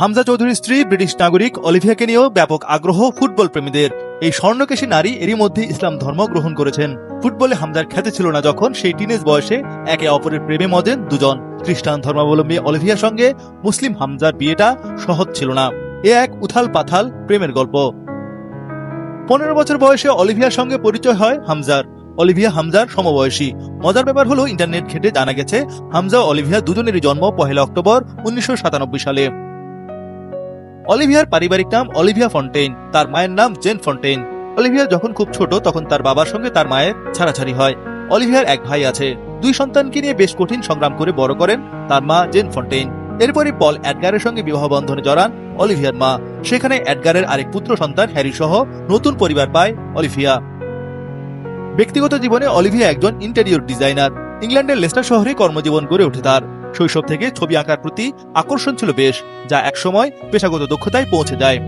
হামজা চৌধুরীর স্ত্রী ব্রিটিশ নাগরিক অলিভিয়াকে নিয়েও ব্যাপক আগ্রহ ফুটবল প্রেমীদের এই স্বর্ণকেশী নারী এরই মধ্যে ইসলাম ধর্ম গ্রহণ করেছেন। ফুটবলে হামজার খ্যাতি ছিল না যখন সেই টিনেজ বয়সে একে অপরের প্রেমে মজেন দুজন। খ্রিস্টান ধর্মাবলম্বী অলিভিয়ার সঙ্গে মুসলিম হামজার বিয়েটা সহজ ছিল না। এ এক উথাল পাথাল প্রেমের গল্প। পনেরো বছর বয়সে অলিভিয়ার সঙ্গে পরিচয় হয় হামজার। অলিভিয়া হামজার সমবয়সী। মজার ব্যাপার হলো, ইন্টারনেট ঘেটে জানা গেছে, হামজা অলিভিয়া দুজনেরই জন্ম পহেলা অক্টোবর উনিশশো সাতানব্বই সালে। অলিভিয়ার পারিবারিক নাম অলিভিয়া ফন্টেইন। তার মায়ের নাম জেন ফন্টেইন। অলিভিয়া যখন খুব ছোট, তখন তার বাবার সঙ্গে তার মায়ের ছাড়াছাড়ি হয়। অলিভিয়ার এক ভাই আছে। দুই সন্তানকে নিয়ে বেশ কঠিন সংগ্রাম করে বড় করেন তার মা জেন ফন্টেইন। এরপরই পল অ্যাডগারের সঙ্গে বিবাহ বন্ধনে জড়ান অলিভিয়ার মা। সেখানে অ্যাডগারের আরেক পুত্র সন্তান হ্যারি সহ নতুন পরিবার পায় অলিভিয়া। ব্যক্তিগত জীবনে অলিভিয়া একজন ইন্টেরিয়র ডিজাইনার। ইংল্যান্ডের লেস্টার শহরে কর্মজীবন গড়ে ওঠে তার। শৈশব থেকে ছবি আঁকার প্রতি আকর্ষণ ছিল বেশ, যা একসময় পেশাগত দক্ষতায় পৌঁছে যায়।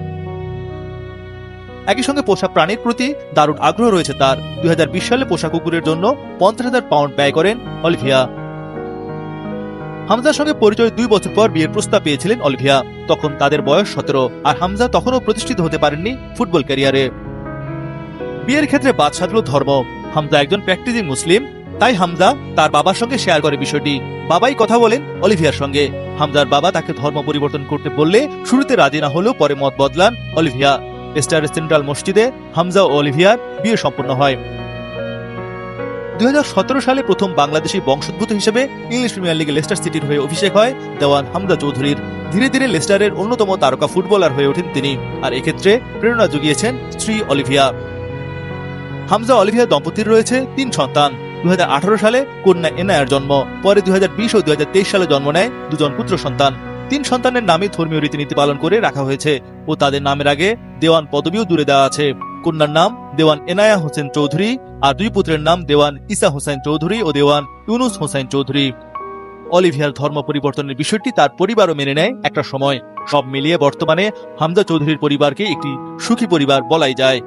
একই সঙ্গে পোষা প্রাণীর প্রতি দারুণ আগ্রহ রয়েছে তার। দুই সালে পোষা কুকুরের জন্য পঞ্চাশ হাজার পাউন্ড ব্যয় করেন অলিভিয়া। হামজার সঙ্গে পরিচয় দুই বছর পর বিয়ের প্রস্তাব পেয়েছিলেন অলিভিয়া। তখন তাদের বয়স সতেরো, আর হামজা তখনও প্রতিষ্ঠিত হতে পারেননি ফুটবল ক্যারিয়ারে। বিয়ের ক্ষেত্রে বাদ ধর্ম। হামজা একজন প্র্যাকটিসিং মুসলিম তাই হামজা তার বাবার সঙ্গে শেয়ার করে বিষয়টি। বাবাই কথা বলেন অলিভিয়ার সঙ্গে। হামজার বাবা তাকে ধর্ম পরিবর্তন করতে বললে শুরুতে রাজি না হলেও পরে মত বদলান অলিভিয়া। স্টার সেন্ট্রাল মসজিদে হামজা ও অলিভিয়ার বিয়ে সম্পন্ন হয়। দুই হাজার সতেরো সালে প্রথম বাংলাদেশি বংশোদ্ভূত হিসেবে ইংলিশ প্রিমিয়ার লিগে লেস্টার সিটির হয়ে অভিষেক হয় দেওয়ান হামজা চৌধুরীর। ধীরে ধীরে লেস্টারের অন্যতম তারকা ফুটবলার হয়ে ওঠেন তিনি আর এক্ষেত্রে প্রেরণা জুগিয়েছেন স্ত্রী অলিভিয়া। হামজা অলিভিয়া দম্পতির রয়েছে তিন সন্তান। দু সালে কন্যা এনায়ার জন্ম, পরে দুই ও দুই সালে জন্ম নেয় দুজন পুত্র সন্তান। তিন সন্তানের নামে ধর্মীয় রীতিনীতি পালন করে রাখা হয়েছে ও তাদের নামের আগে দেওয়ান পদবিও দূরে দেওয়া আছে। কন্যার নাম দেওয়ান এনায়া হোসেন চৌধুরী আর দুই পুত্রের নাম দেওয়ান ইসা হোসেন চৌধুরী ও দেওয়ান ইউনুস হোসেন চৌধুরী। অলিভিয়ার ধর্ম পরিবর্তনের বিষয়টি তার পরিবারও মেনে নেয় একটা সময়। সব মিলিয়ে বর্তমানে হামদা চৌধুরীর পরিবারকে একটি সুখী পরিবার বলাই যায়।